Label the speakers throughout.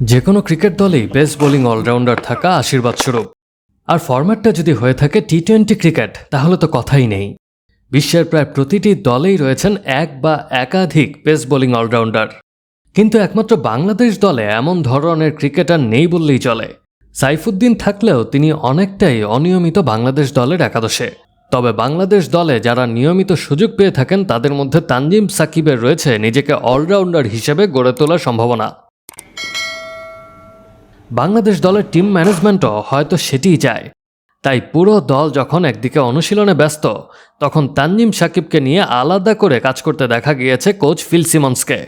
Speaker 1: যে কোনো ক্রিকেট দলেই বেস্ট বোলিং অলরাউন্ডার থাকা আশীর্বাদ স্বরূপ। আর ফরম্যাটটা যদি হয়ে থাকে টি টোয়েন্টি ক্রিকেট, তাহলে তো কথাই নেই। বিশ্বের প্রায় প্রতিটি দলেই রয়েছেন এক বা একাধিক পেস বোলিং অলরাউন্ডার। কিন্তু একমাত্র বাংলাদেশ দলে এমন ধরনের ক্রিকেটার নেই বললেই চলে। সাইফুদ্দিন থাকলেও তিনি অনেকটাই অনিয়মিত বাংলাদেশ দলের একাদশে। তবে বাংলাদেশ দলে যারা নিয়মিত সুযোগ পেয়ে থাকেন, তাদের মধ্যে তানজিম সাকিবের রয়েছে নিজেকে অলরাউন্ডার হিসেবে গড়ে তোলার সম্ভাবনা। বাংলাদেশ দলের টিম ম্যানেজমেন্টও হয়তো সেটিই চায়। তাই পুরো দল যখন একদিকে অনুশীলনে ব্যস্ত, তখন তানজিম সাকিবকে নিয়ে আলাদা করে কাজ করতে দেখা গিয়েছে কোচ ফিল সিমন্সকে।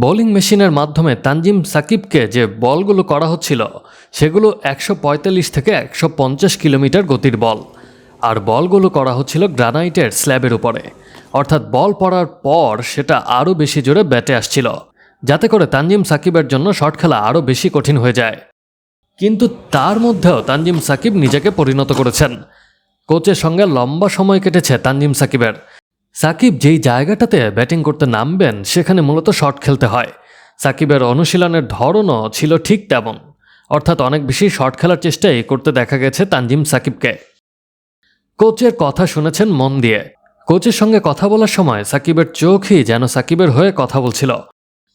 Speaker 1: বোলিং মেশিনের মাধ্যমে তানজিম সাকিবকে যে বলগুলো করা হচ্ছিল, সেগুলো একশো পঁয়তাল্লিশ থেকে একশো পঞ্চাশ কিলোমিটার গতির বল। আর বলগুলো করা হচ্ছিল গ্রানাইটের স্ল্যাবের উপরে। অর্থাৎ বল পড়ার পর সেটা আরও বেশি জোরে ব্যাটে আসছিল। যাতে করে তানজিম সাকিবের জন্য শট খেলা আরও বেশি কঠিন হয়ে যায়। কিন্তু তার মধ্যেও তানজিম সাকিব নিজেকে পরিণত করেছেন। কোচের সঙ্গে লম্বা সময় কেটেছে তানজিম সাকিবের। সাকিব যেই জায়গাটাতে ব্যাটিং করতে নামবেন, সেখানে মূলত শট খেলতে হয়। সাকিবের অনুশীলনের ধরনও ছিল ঠিক তেমন। অর্থাৎ অনেক বেশি শট খেলার চেষ্টাই করতে দেখা গেছে তানজিম সাকিবকে। কোচের কথা শুনেছেন মন দিয়ে। কোচের সঙ্গে কথা বলার সময় সাকিবের চোখই যেন সাকিবের হয়ে কথা বলছিল।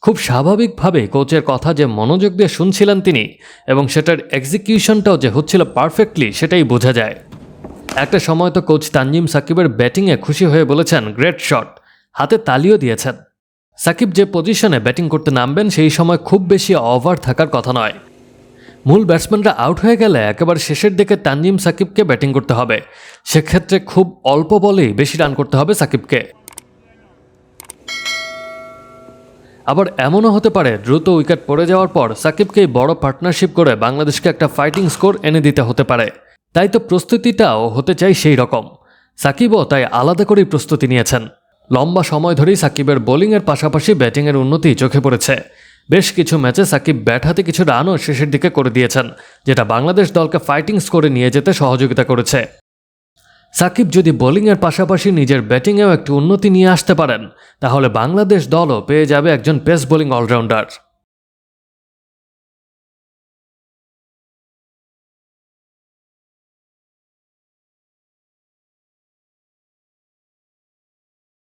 Speaker 1: খুব স্বাভাবিকভাবে কোচের কথা যে মনোযোগ দিয়ে শুনছিলেন তিনি এবং সেটার এক্সিকিউশনটাও যে হচ্ছিল পারফেক্টলি সেটাই বোঝা যায়। একটা সময় তো কোচ তানজিম সাকিবের ব্যাটিংয়ে খুশি হয়ে বলেছেন গ্রেট শট হাতে তালিও দিয়েছেন। সাকিব যে পজিশনে ব্যাটিং করতে নামবেন, সেই সময় খুব বেশি ওভার থাকার কথা নয়। মূল ব্যাটসম্যানরা আউট হয়ে গেলে একেবারে শেষের দিকে তানজিম সাকিবকে ব্যাটিং করতে হবে। সেক্ষেত্রে খুব অল্প বলেই বেশি রান করতে হবে সাকিবকে। আবার এমনও হতে পারে, দ্রুত উইকেট পড়ে যাওয়ার পর সাকিবকেই বড় পার্টনারশিপ করে বাংলাদেশকে একটা ফাইটিং স্কোর এনে দিতে হতে পারে। তাই তো প্রস্তুতিটাও হতে চাই সেই রকম। সাকিবও তাই আলাদা করেই প্রস্তুতি নিয়েছেন। লম্বা সময় ধরেই সাকিবের বোলিংয়ের পাশাপাশি ব্যাটিংয়ের উন্নতি চোখে পড়েছে। বেশ কিছু ম্যাচে সাকিব ব্যাট হাতে কিছু রানও শেষের দিকে করে দিয়েছেন, যেটা বাংলাদেশ দলকে ফাইটিং স্কোরে নিয়ে যেতে সহযোগিতা করেছে। সাকিব যদি বোলিংয়ের পাশাপাশি নিজের ব্যাটিংয়েও একটু উন্নতি নিয়ে আসতে পারেন, তাহলে বাংলাদেশ দলও পেয়ে যাবে একজন পেস বোলিং অলরাউন্ডার